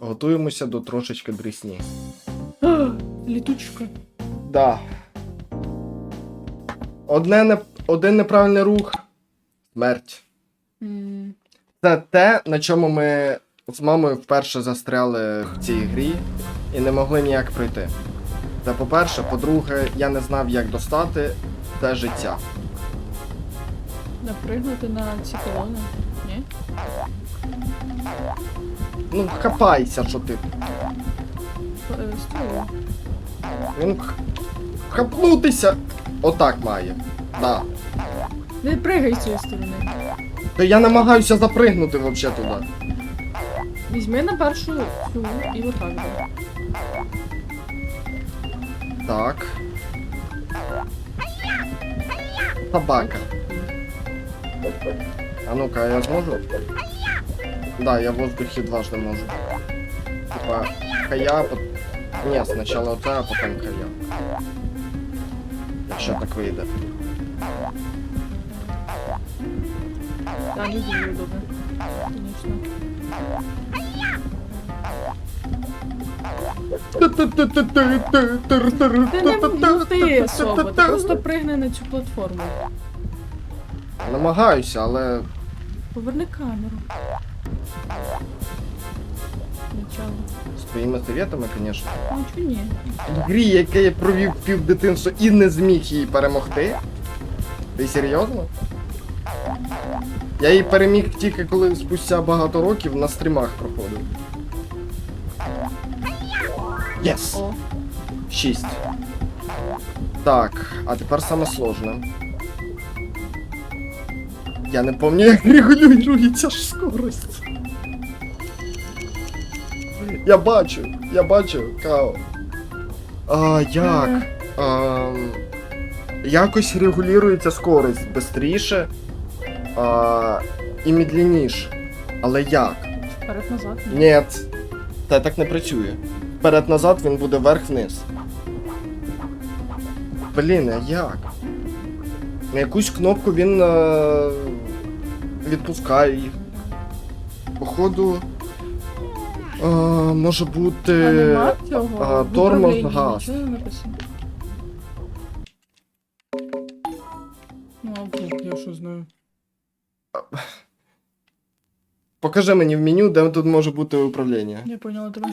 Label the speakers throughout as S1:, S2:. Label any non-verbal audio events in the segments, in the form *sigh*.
S1: Готуємося до трошечки дрісні.
S2: Літучка.
S1: Да. Одне не... Один неправильний рух. Смерть.
S2: М,
S1: Це те, на чому ми з мамою вперше застряли в цій грі і не могли ніяк пройти. Це по-перше, по-друге, я не знав, як достати це життя.
S2: Напригнути на ці колони. Ні?
S1: Ну, хапайся, що ти. Він хапнутися. Отак має. Да.
S2: Не пригай з цієї сторони.
S1: Та я намагаюся запригнути взагалі туди.
S2: Візьми на першу цю і отак. да.
S1: Так. Собака. А ну-ка, я зможу? Да, я в воздухе дважды можу. Типа, хая, пот... Ні, спочатку оце, а потім хая. Якщо так вийде.
S2: Так, не дуже удобно. Звісно. Ти не особо, ти просто пригни на цю платформу.
S1: Намагаюся, але
S2: Поверни камеру. Начало.
S1: з твоїми советами, звісно.
S2: Ну чого ні?
S1: В грі, яке я провів пів дитинства і не зміг її перемогти. Ти серйозно? Я її переміг тільки коли спустя багато років на стрімах проходив. Єс!
S2: О,
S1: Шість. Так, а тепер саме сложне. Я не пам'ятаю, як регулюється ж скорость. Я бачу, я бачу, Као. А, як? Ам, якось регулюється скорость бистріше а, і медленніше. Але як?
S2: вперед назад.
S1: Ні. Та так не працює. Вперед-назад він буде вверх-вниз. Блін, а як? На якусь кнопку він е, відпускає їх. Походу. Е, може бути.
S2: А нема цього?
S1: а,
S2: в
S1: тормоз,
S2: управлінні
S1: газ.
S2: Нічого не написано. Ну, а я що знаю.
S1: Покажи мені в меню, де тут може бути управління.
S2: Я поняла тебе.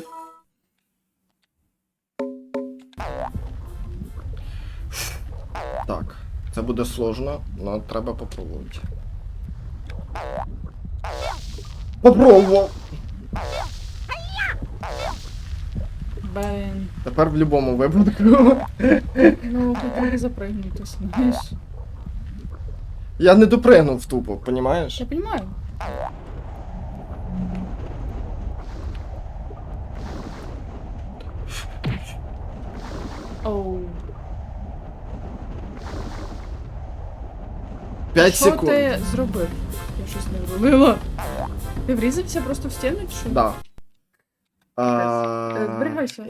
S1: Так, це буде сложно, але треба попробувати. Попробував!
S2: Блін.
S1: Тепер в будь-якому випадку.
S2: Ну, хотіли запригнути, знаєш.
S1: Я не допригнув тупо, понімаєш?
S2: Я понимаю. Оу.
S1: 5
S2: Що
S1: секунд.
S2: ти зробив? Я щось не вловила. Ти врізався просто в стіну чи що?
S1: Да.
S2: Е, зберігайся.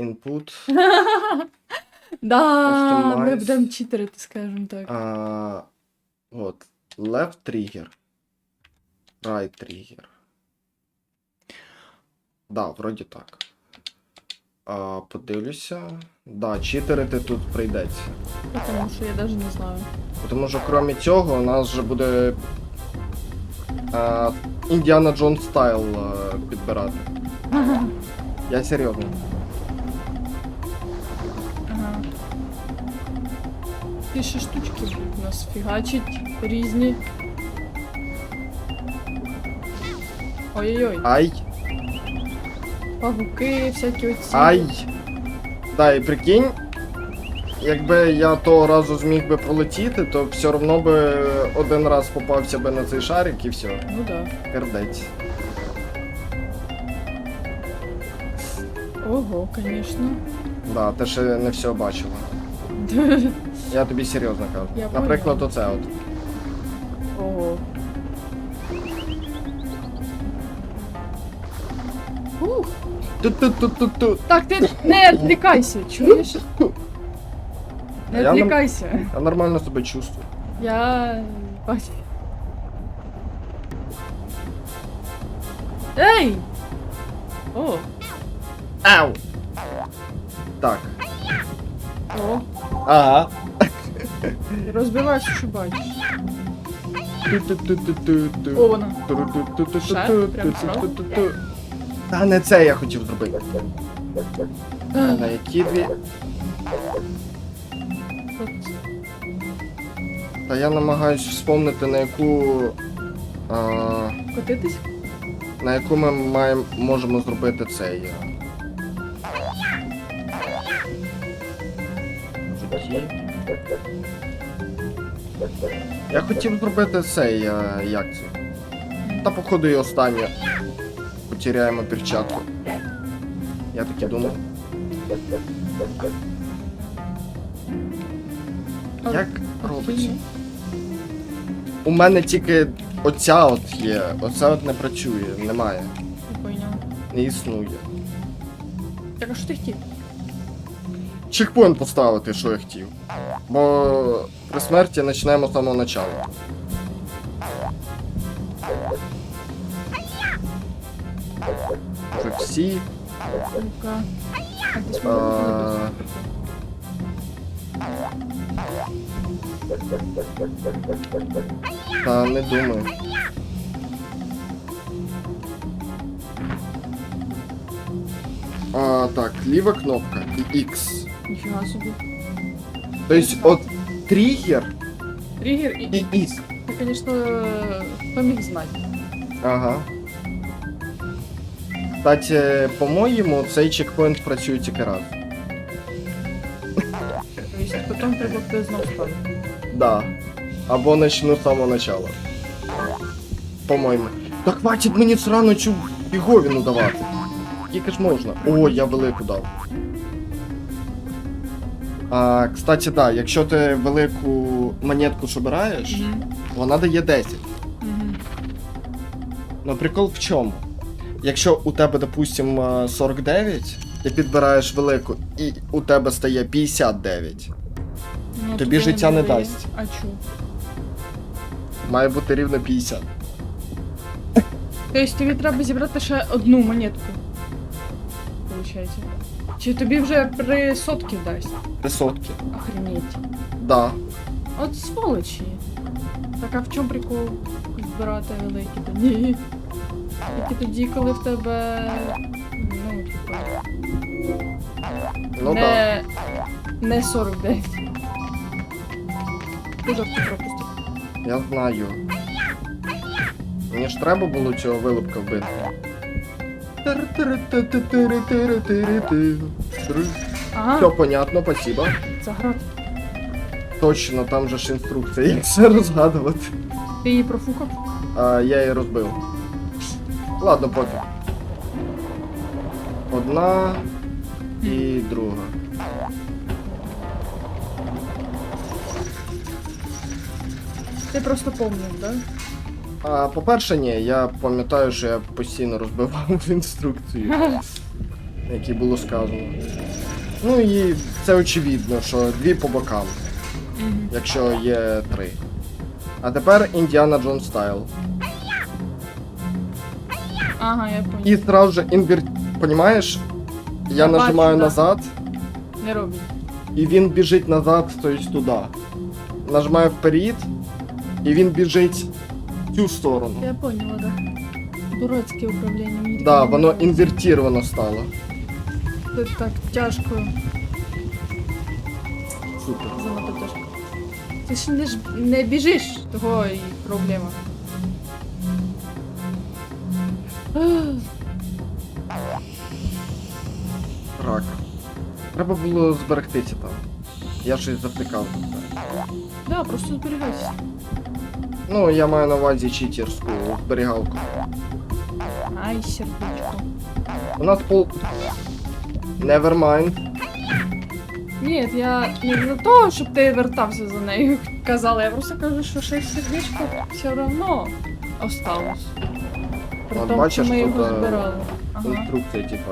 S2: *laughs* Да, ми будемо читерити, скажімо так.
S1: А, от. Left trigger. Right trigger. Да, вроді так. А, подивлюся. Да, читерити тут прийдеться.
S2: Тому що я навіть не знаю.
S1: Тому що крім цього, у нас вже буде Індіана Джон стайл а, підбирати. *laughs* Я серйозно.
S2: Ага. Ті ще штучки у нас фігачить різні. Ой-ой-ой,
S1: Ай!
S2: павуки, всякі оці.
S1: Ай! Да, і прикинь, якби я того разу зміг би пролетіти, то все одно би один раз попався би на цей шарик і все.
S2: Ну да.
S1: Пердець.
S2: Ого, звісно.
S1: Да, ти ще не все бачила. *laughs* Я тобі серйозно кажу.
S2: Я
S1: Наприклад, оце от.
S2: Ого. Ух.
S1: Ту-ту-ту-ту-ту.
S2: Так, ти не відвлікайся, чуєш? Не
S1: Я
S2: відвлікайся.
S1: Я нормально себе чувствую.
S2: Я бачу. Ей! О,
S1: Ау! Так.
S2: О,
S1: Ага.
S2: розбиваєш, що бачиш. О, вона.
S1: Ту-ру-ту-ту-ту-ту-ту.
S2: Прям?
S1: Та не це я хотів зробити. На які дві. Та я намагаюсь вспомнити на яку. А,
S2: Котитись?
S1: на яку ми маємо, можемо зробити цей. а, Я хотів зробити цей, а, як це? Та походу і останнє. Потеряємо перчатку. Я таки думав. Як робиться? У мене тільки оця от є, оця от не працює, немає,
S2: Не
S1: не існує.
S2: Так, а що ти хотів?
S1: Чекпоінт поставити, що я хотів. Бо при смерті почнемо з самого начала. Вже всі.
S2: А
S1: Та не думаю. А, так, ліва кнопка і X.
S2: Ніфіга собі.
S1: Тобто от тригер
S2: Тригер і...
S1: і X.
S2: Ти, звісно, хто міг знати.
S1: Ага. Кстати, по-моєму, цей чекпоінт працює тільки раз.
S2: Тобто потім треба буде знов ставити.
S1: Да. Або начну з самого начала. По-моєму. Та хватить мені срану цю біговіну давати. Скільки ж можна? О, я велику дав. А, кстати, да, якщо ти велику монетку собираєш,
S2: Мгм.
S1: вона дає 10.
S2: Мгм.
S1: Ну прикол в чому? Якщо у тебе, допустим, е, 49, ти підбираєш велику, і у тебе стає 59.
S2: Ну,
S1: Тобі життя не
S2: дає.
S1: дасть.
S2: А чу?
S1: Має бути рівно 50.
S2: Тобто тобі треба зібрати ще одну монетку. Получається. Чи тобі вже при сотки дасть?
S1: Три сотки.
S2: Охренеть.
S1: Да.
S2: От сволочі. Так а в чому прикол збирати великі? Та ні. Тільки тоді, коли в тебе. Ну, типа.
S1: Ну да.
S2: не, не 49. Ти жовтку пропустив.
S1: Я знаю. Мені ж треба було цього вилупка вбити.
S2: Ага,
S1: Все понятно, спасибо.
S2: заград.
S1: Точно, там же ж інструкція, як все розгадувати.
S2: Ти її профукав?
S1: А я її розбив. Ладно, пофіг. Одна і друга.
S2: Ти просто помнив, так?
S1: А по-перше, ні, я пам'ятаю, що я постійно розбивав *laughs* інструкцію, які було сказано. Ну і це очевидно, що дві по бокам, якщо є три. А тепер Індіана Джон стайл.
S2: Ага, я понял.
S1: І сразу же інвер... Понімаєш? Я
S2: Я бачу,
S1: нажимаю
S2: да.
S1: назад,
S2: Не роблю.
S1: і він біжить назад, тобто туди. Нажимаю вперед, і він біжить в цю сторону.
S2: Я поняла, да. Дурацьке управління. Мені
S1: Да,
S2: таке
S1: воно
S2: не подобається.
S1: інвертіровано стало.
S2: Це так тяжко.
S1: Супер.
S2: Занадто тяжко. Ти ж не, ж не біжиш, того і проблема. Ах,
S1: Рак. Треба було зберегтися там. Я щось завтикав за це.
S2: Да, просто зберігайся.
S1: Ну, я маю на увазі читерську зберігалку.
S2: Ай, сердечко.
S1: У нас пол. Nevermind.
S2: Ні, я не за того, щоб ти вертався за нею. Казала, я просто кажу, що ще сердечко все одно осталось. При
S1: От
S2: тому,
S1: бачиш,
S2: що ми
S1: тут,
S2: його
S1: е,
S2: збирали. Ага,
S1: Інструкція, типа.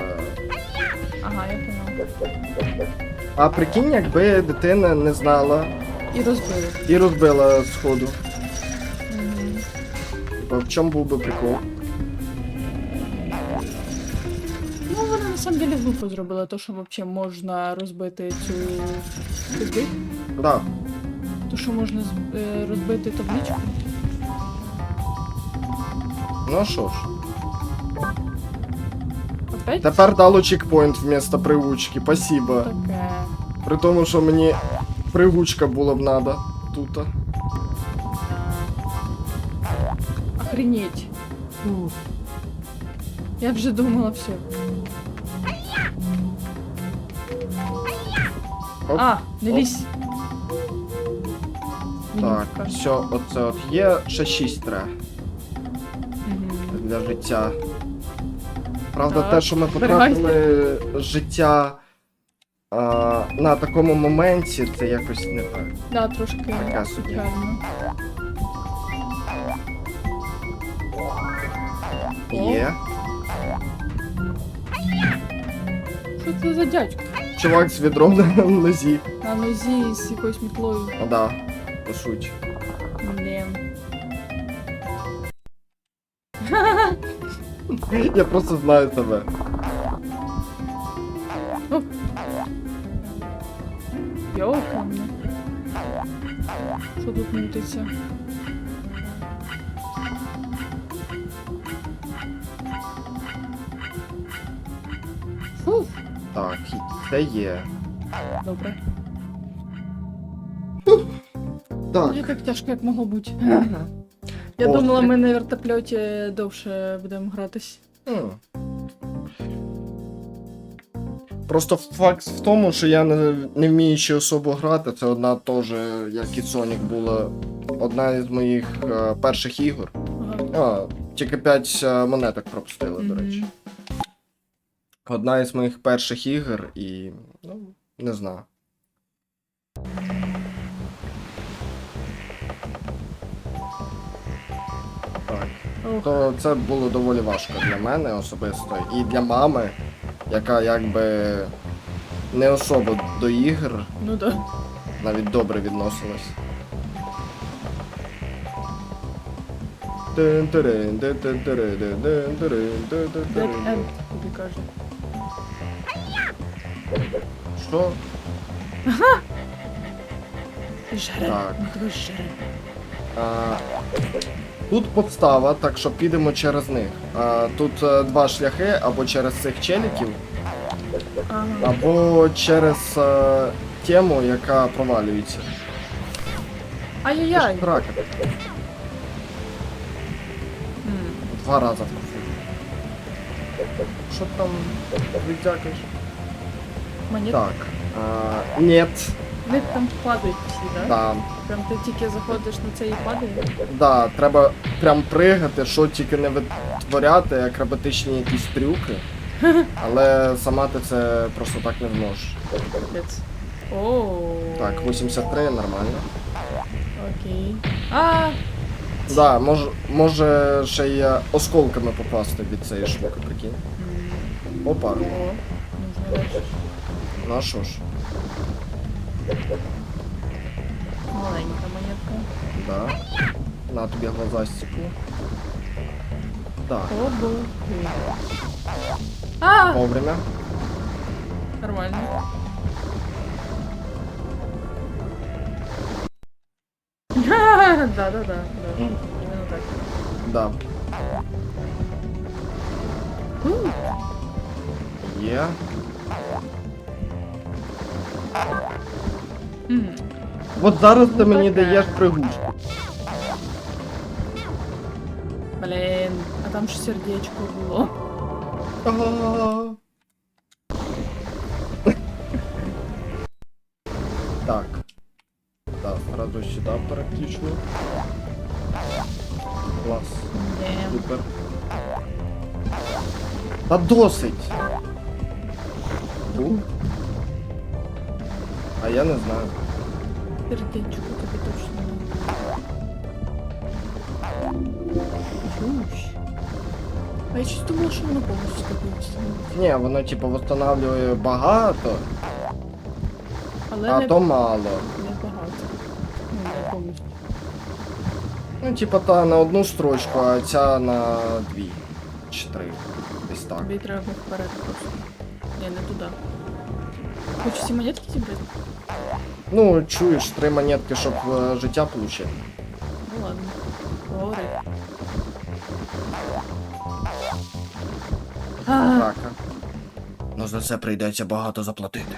S2: ага, я поняла.
S1: А прикинь, якби дитина не знала
S2: І розбили.
S1: і розбила сходу. Типа, в чому був би прикол?
S2: Ну, вона самом деле глупо зробила, то, що взагалі можна розбити цю. Ти?
S1: Да.
S2: То, що можна з- е, розбити табличку.
S1: Ну що ж.
S2: Опять?
S1: Тепер дало чекпоінт вместо привучки, спасибо.
S2: Таке.
S1: При тому, що мені привучка була б надо тут.
S2: Охренеть. Фу. Я вже думала все.
S1: Оп.
S2: А, не лізь.
S1: Так, все, оце от є. Ще 6 треба
S2: Мгм.
S1: для життя. Правда,
S2: Так,
S1: те, що ми потратили життя а, на такому моменті, це якось не так.
S2: Да, трошки
S1: Така собі.
S2: печально.
S1: Є.
S2: Що це за дядько?
S1: Чувак з відром на нозі.
S2: На нозі з якоюсь мітлою.
S1: А, да, по суті.
S2: Блін.
S1: Я просто знаю тебе.
S2: Йоханий. Що тут мутиться?
S1: Це є.
S2: Добре.
S1: Так.
S2: Не так тяжко, як могло бути. Я
S1: О,
S2: думала, ми на вертольоті довше будемо гратись.
S1: М. Просто факт в тому, що я не, не вміючи особо грати, це одна теж, як і Sonic була одна із моїх е, перших ігор.
S2: Ага.
S1: А, тільки 5 монеток пропустили, до
S2: Мгм.
S1: Одна із моїх перших ігор і. ну, не знаю. Так. То це було доволі важко для мене особисто. І для мами, яка якби не особо до ігр
S2: Ну да.
S1: навіть добре відносилась.
S2: Dead End, тобі каже.
S1: Що?
S2: Жере.
S1: Так.
S2: Ну тебе жере.
S1: А, тут подстава, так що підемо через них. А, тут е, два шляхи або через цих челіків,
S2: Ага.
S1: або через е, тему, яка провалюється.
S2: Ай-яй-яй.
S1: Рака.
S2: М.
S1: Два рази вкусив. Що там віддякаєш?
S2: Монет.
S1: Так. А, нет.
S2: Вони там падають всі, да?
S1: Да.
S2: Прям ти тільки заходиш на це і падає.
S1: Да, треба прям пригати, що тільки не витворяти, акробатичні якісь трюки. *laughs* Але сама ти це просто так не зможеш. Так, 83 нормально.
S2: Окей. А,
S1: Да, може, може ще й е, осколками попасти від цієї штуки, прикинь. Опа,
S2: О, нужно дальше.
S1: Ну а що ж,
S2: Маленька монетка.
S1: да. На тобі глаза стекло. Так,
S2: О, бог. А,
S1: вовремя.
S2: нормально. *laughs* Да, да, да, да. Именно так.
S1: Да.
S2: У,
S1: Є. От зараз ти
S2: Ну,
S1: мені даєш пригушку.
S2: Блін, а там ж сердечко було.
S1: Ага. *laughs* Так. Так, сразу сюди переключу. Клас.
S2: Ні.
S1: Супер. Та досить. Фу. Я не знаю.
S2: Сердечко тобі точно не. Чуш. А я щось думала, що воно повністю тобі встановить.
S1: Ні, воно типу восстанавливає багато,
S2: Але
S1: а
S2: не,
S1: то мало.
S2: не багато. Ну, не повністю.
S1: Ну, типа та на одну строчку, а ця на дві. Чи три. Десь так.
S2: Тобі треба вперед просто. Ні, не туди. Хочу ці монетки зібрати?
S1: Ну, чуєш, три монетки, щоб е, життя отримати.
S2: Ну ладно. Говори.
S1: Так. Ну за це прийдеться багато заплатити.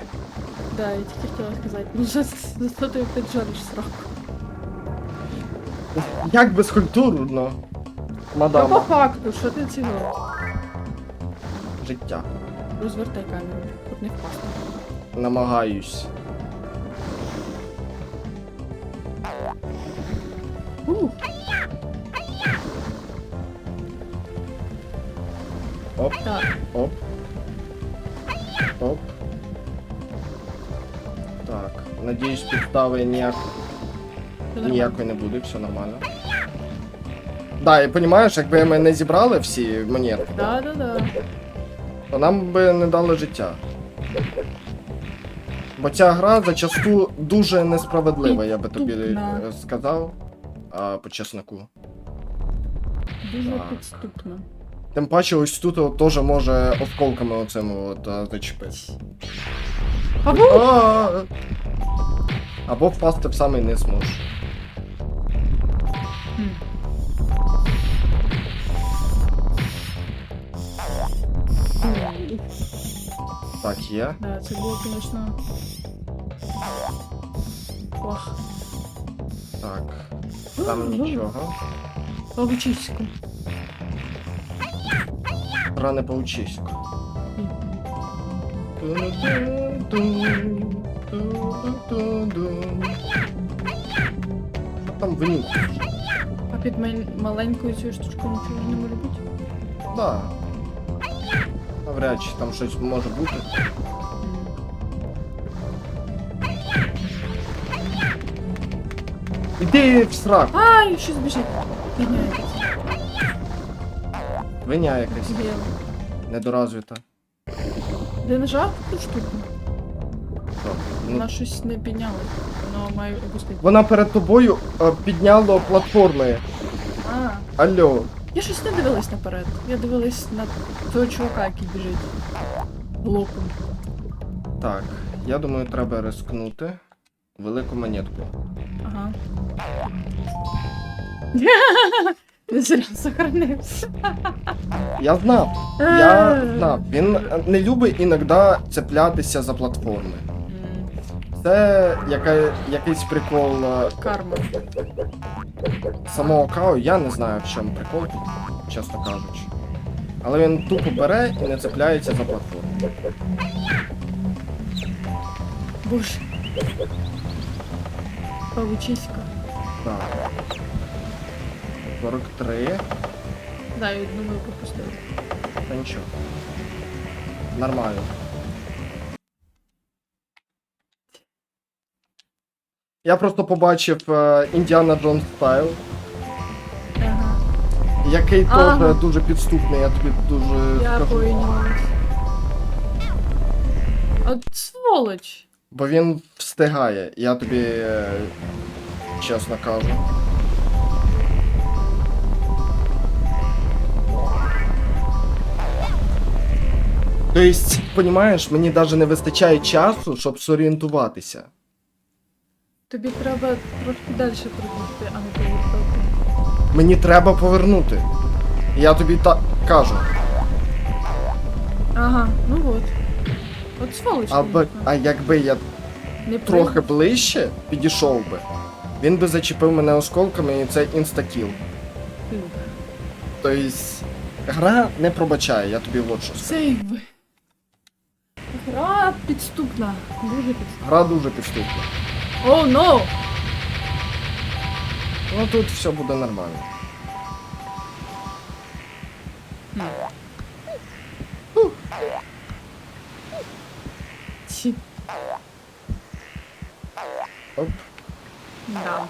S2: да, я тільки хотіла сказати. Ну за, за ти опять жариш сраку?
S1: Як безкультурно,
S2: Ну по факту, що ти цього?
S1: Життя.
S2: Розвертай камеру, щоб не впасти.
S1: Намагаюсь.
S2: Так,
S1: оп. Оп. Так. Надіюсь, підстави ніяк, ніякої не буде, все нормально. Да, і розумієш, якби ми не зібрали всі монетки,
S2: Да, да, да.
S1: то нам би не дали життя. Бо ця гра зачасту дуже несправедлива, я би тобі
S2: Підступна.
S1: е, сказав. А, по чесноку.
S2: Дуже
S1: Так.
S2: підступно.
S1: Тим паче, ось тут теж може осколками оцими от а.
S2: Або
S1: А! Або впасти в самий низ можеш. Так, є.
S2: Да, це було, звісно. Ох,
S1: Так. Там нічого.
S2: павучисько.
S1: Ране паучисько. Що Там винюк.
S2: А під мал- маленькою цією штучкою нічого не може бути?
S1: Да. Навряд чи там щось може бути. Іди в срак.
S2: Ай, щось біжить. Якась.
S1: Виня якась
S2: Біле.
S1: недоразвита.
S2: Де нажав ту штуку?
S1: Що? Ну,
S2: Вона щось не підняла. Воно має опустити.
S1: Вона перед тобою е, підняла платформи.
S2: А,
S1: Алло.
S2: я щось не дивилась наперед. Я дивилась на того чувака, який біжить. Блоком.
S1: Так, я думаю, треба рискнути. Велику монетку.
S2: Ага. *laughs* Він зря сохранився.
S1: Я знав, я знав. Він не любить іноді цеплятися за платформи. Це яка, якийсь прикол е,
S2: Карма.
S1: самого Као, я не знаю в чому прикол, чесно кажучи. Але він тупо бере і не цепляється за платформу.
S2: Боже. Павучисько.
S1: Так. 43.
S2: Да, я думаю, пропустив.
S1: Та нічого. Нормально. Я просто побачив е, Індіана Джонс стайл, який
S2: Ага.
S1: теж дуже підступний, я тобі дуже
S2: Я
S1: скажу.
S2: поїнялась. От сволоч.
S1: Бо він встигає, я тобі е, чесно кажу. Тобто, понімаєш, мені навіть не вистачає часу, щоб зорієнтуватися.
S2: Тобі треба трошки далі пробігти, а не повертати.
S1: Мені треба повернути. Я тобі так кажу.
S2: Ага, ну от. От сволоч.
S1: А, б-
S2: конечно.
S1: а якби я
S2: не
S1: трохи
S2: прыг-
S1: ближче підійшов би, він би зачепив мене осколками і це інстакіл. Тобто, гра не пробачає, я тобі от що скажу.
S2: Гра підступна. Дуже підступна.
S1: Гра дуже підступна.
S2: О, но!
S1: Ну тут все буде нормально.
S2: Ці.
S1: Оп.
S2: Да.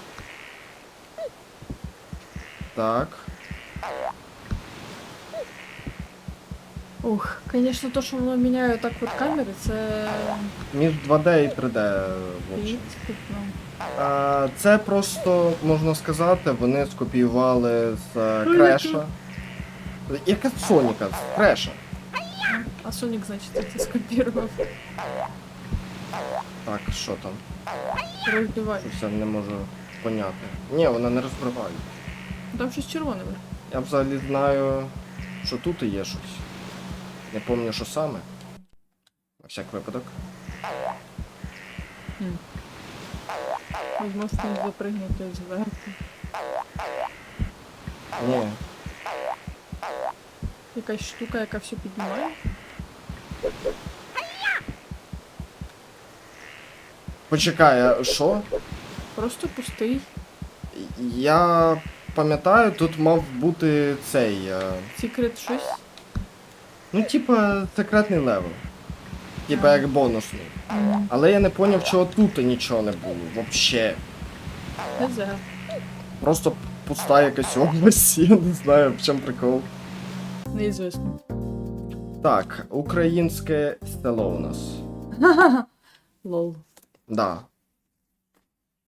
S1: Так.
S2: Ух, конечно, то, що воно міняє так от камери, це
S1: Між 2D і 3D. в общем.
S2: підступно.
S1: А, це просто, можна сказати, вони скопіювали з е, Креша. Яка Соніка? З Креша.
S2: А Сонік, значить, це скопірував.
S1: Так, що там?
S2: Розбивай.
S1: Щось я не можу поняти. Ні, вона не розбиває.
S2: Там щось червоне.
S1: Я взагалі знаю, що тут і є щось. Не пам'ятаю, що саме. На всяк випадок.
S2: Ви можете запригнути зверху.
S1: Ні.
S2: Якась штука, яка все піднімає.
S1: Почекай, а що?
S2: Просто пустий.
S1: Я пам'ятаю, тут мав бути цей. е,
S2: Секрет щось.
S1: Ну, типа, секретний левел. Типа як бонусний. Але я не поняв, чого тут нічого не було. Вообще. Просто пуста якась область, *laughs* я не знаю, в чому прикол.
S2: Неізвісно.
S1: Так, українське село у нас. *laughs*
S2: Лол.
S1: Да.